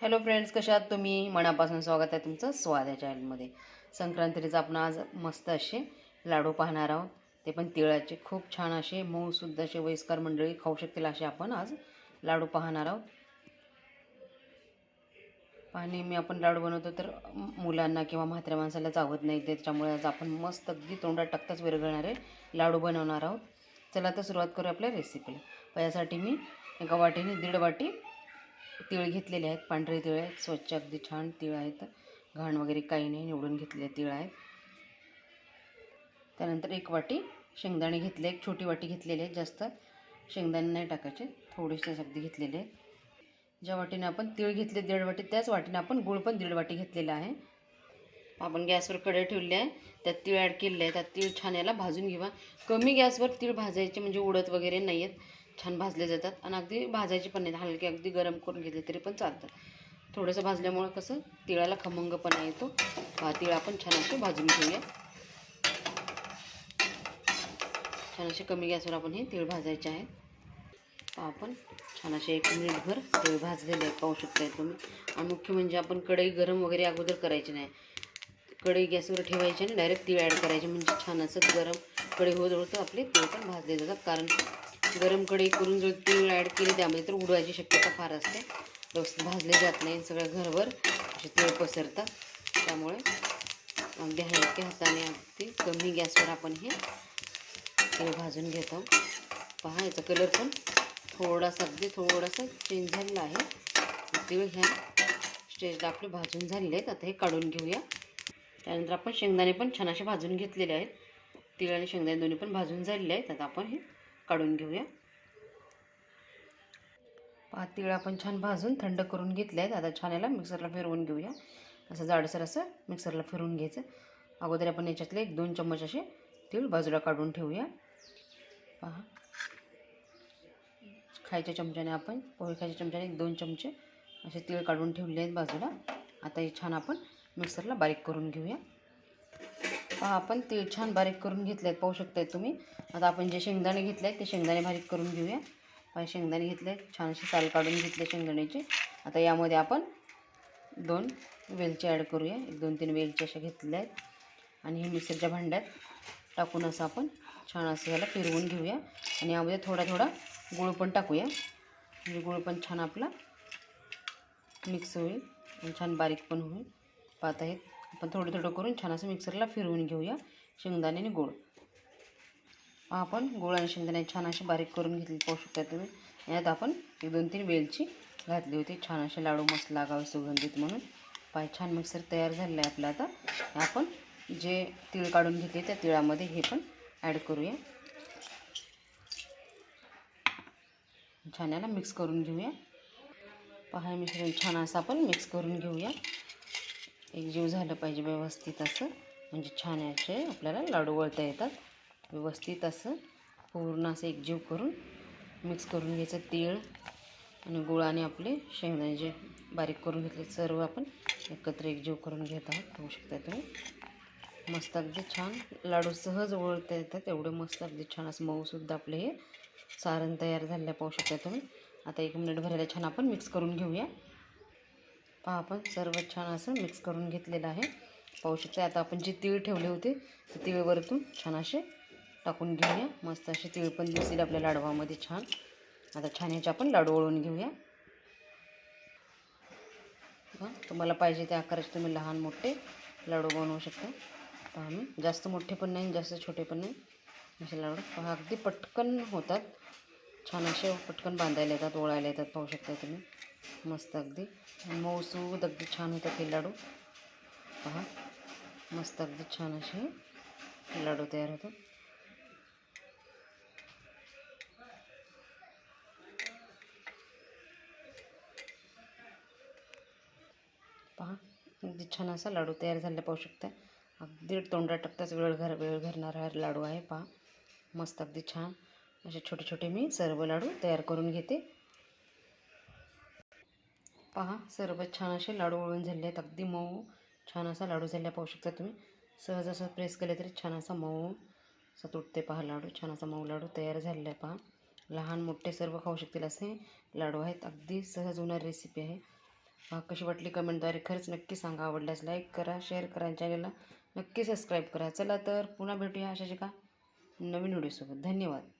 Hello friends कशा आहात तुम्ही? मनापासून स्वागत आहे तुमचं स्वाद या चॅनलमध्ये संक्रांतीचं आपण आज मस्त असे लाडू पाहणार आहोत. ते पण तिळाचे. खूप छान असे मऊसुद्धा असे वयस्कर मंडळी खाऊ शकतील असे आपण आज लाडू पाहणार आहोत. आणि मी आपण लाडू बनवतो तर मुलांना किंवा म्हात्र्या माणसाला चावत नाही. त्याच्यामुळे आज आपण मस्त अगदी तोंडात टाकताच विरघळणारे लाडू बनवणार आहोत. चला तर सुरुवात करू आपल्या रेसिपीला यासाठी मी एका वाटीने दीड वाटी तीळ घेतलेले आहेत. पांढरे तीळ आहेत. स्वच्छ अगदी छान तीळ आहेत. घाण वगैरे काही नाही. निवडून घेतलेले तीळ आहेत. त्यानंतर एक वाटी शेंगदाणे घेतले एक छोटी वाटी घेतलेली आहे जास्त शेंगदाणे नाही टाकायचे. थोडेसे अगदी घेतलेले आहेत. ज्या वाटीने आपण तीळ घेतले दीड वाटी त्याच वाटीने आपण गूळ पण दीड वाटी घेतलेला आहे. आपण गॅसवर कढई ठेवली आहे. त्यात तीळ ॲड केलेले आहे. त्यात तीळ छान याला भाजून घेवा. कमी गॅसवर तीळ भाजायचे म्हणजे उडत वगैरे नाही आहेत छान भाजले जातात. आणि अगदी भाजायचे पण नाहीत. हलके अगदी गरम करून घेतले तरी पण चालतात. थोडंसं भाजल्यामुळं कसं तिळाला खमंगपणा येतो. तिळ आपण छान असे भाजून घेऊया. छान असे कमी गॅसवर आपण हे तीळ भाजायचे आहेत आपण छान असे एक मिनिटभर तीळ भाजलेले आहेत पाहू शकताय तुम्ही. आणि मुख्य म्हणजे आपण कढई गरम वगैरे अगोदर करायची नाही. कढई गॅसवर ठेवायची आणि डायरेक्ट तीळ ॲड करायचे. म्हणजे छान असं गरम कढई होत होतं आपले तीळ पण भाजले जातात. कारण गरम कढई करून जर तीळ ॲड केले त्यामध्ये तर उडवायची शक्यता फार असते. व्यवस्थित भाजले जात नाही सगळ्या घरभर असे तीळ पसरतात. त्यामुळे अगदी हलक्या हाताने अगदी कमी गॅसवर आपण हे तीळ भाजून घेत. आहोत पहा याचा कलर पण थोडासा अगदी थोडासा चेंज झालेला आहे. तीळ ह्या स्टेजला आपले भाजून झालेले आहेत. आता हे काढून घेऊया. त्यानंतर आपण शेंगदाणे पण छान असे भाजून घेतलेले आहेत. तीळ आणि शेंगदाणे दोन्ही पण भाजून झालेले आहेत. आता आपण हे काढून घेऊया. पहा आपण छान भाजून थंड करून घेतले आहेत आता छान याला मिक्सरला फिरवून घेऊया. असं जाडसर असं मिक्सरला फिरवून घ्यायचं. अगोदर आपण याच्यातले एक दोन चम्मच असे तीळ बाजूला काढून ठेवूया. पहा. खायच्या चमच्याने आपण पोहे खायच्या चमच्याने एक दोन चमचे असे तीळ काढून ठेवले आहेत बाजूला. आता हे छान आपण मिक्सरला बारीक करून घेऊया. पहा आपण ते छान बारीक करून घेतले आहेत पाहू शकताय तुम्ही. आता आपण जे शेंगदाणे घेतले आहेत ते शेंगदाणे बारीक करून घेऊया. पहा शेंगदाणे घेतले आहेत छान साल काढून घेतले शेंगदाण्याचे. आता यामध्ये आपण दोन वेलची ॲड करूया. एक दोन तीन वेलची अशा घेतलेल्या आहेत आणि हे मिक्सरच्या भांड्यात टाकून असं आपण छान असं याला फिरवून घेऊया. आणि यामध्ये थोडा थोडा गुळ पण टाकूया. म्हणजे गुळ पण छान आपला मिक्स होईल आणि छान बारीक पण होईल. पाहत आहेत आपण थोडं थोडं करून छान असं मिक्सरला फिरवून घेऊया. शेंगदाणे आणि गोळ. आपण गोळ आणि शेंगदाणे छान असे बारीक करून घेतले पाहू शकता तुम्ही. यात आपण एक दोन तीन वेलची घातली होती. छान असे लाडू मस्त लागावे सुगंधित म्हणून. पाय छान मिक्सर तयार झालेलं आहे आपलं आता. आपण जे तीळ काढून घेतले त्या तिळामध्ये हे पण ॲड करूया. छान याला मिक्स करून घेऊया. पहा मिश्रण छान असं आपण मिक्स करून घेऊया. एक जीव झालं पाहिजे व्यवस्थित असं. म्हणजे छान याचे आपल्याला लाडू वळता येतात. व्यवस्थित असं पूर्ण असं एकजीव करून मिक्स करून घ्यायचं तीळ आणि गुळाने आपले शेंगदाणे जे बारीक करून घेतले सर्व आपण एकत्र एकजीव करून घेत आहोत. पाहू शकता तुम्ही. मस्त अगदी छान लाडू सहज वळता येतात. एवढे मस्त अगदी छान असं मऊसुद्धा आपले हे सारण तयार झालेलं आहे. पाहू शकता तुम्ही. आता एक मिनिट भरायला छान आपण मिक्स करून घेऊया. पहा आपण. सर्व छान असं मिक्स करून घेतलेलं आहे. पाहू शकता आता आपण जे तीळ ठेवले होते ते तीळ छान असे टाकून घेऊया. मस्त असे तीळ पण दिसतील आपल्या लाडवामध्ये छान. आता छान याचे आपण लाडू वळून घेऊया. हां तुम्हाला पाहिजे त्या आकाराचे तुम्ही लहान मोठे लाडू बनवू शकता. पहा मी जास्त मोठे पण नाही जास्त छोटे पण नाही. असे लाडू पहा अगदी पटकन होतात. छान असे पटकन बांधायला येतात ओळायला येतात पाहू शकता तुम्ही. मस्त अगदी. मऊसूद अगदी छान होतात हे लाडू. पहा. मस्त अगदी छान असे लाडू तयार होतात. पहा. अगदी छान असा लाडू तयार झालेला पाहू शकता अगदी तोंडात टाकताच वेळ घर वेळ घरणारा लाडू आहे. पहा. मस्त अगदी छान. असे छोटे छोटे मी सर्व लाडू तयार करून घेते. पहा सर्व छान असे लाडू वळून झाले आहेत अगदी मऊ छान असा लाडू झालेला पाहू शकता तुम्ही. सहज असं प्रेस केले तरी छान असा मऊ असं तुटते पहा लाडू. छान असा मऊ लाडू तयार झालेला आहे पहा. लहान मोठे सर्व खाऊ शकतील असे लाडू आहेत. अगदी सहज होणारी रेसिपी आहे. पहा कशी वाटली कमेंटद्वारे खरंच नक्की सांगा. आवडल्यास लाईक करा शेअर करा चॅनलला नक्की सबस्क्राईब करा. चला तर पुन्हा भेटूया अशाच का? नवीन व्हिडिओसोबत धन्यवाद.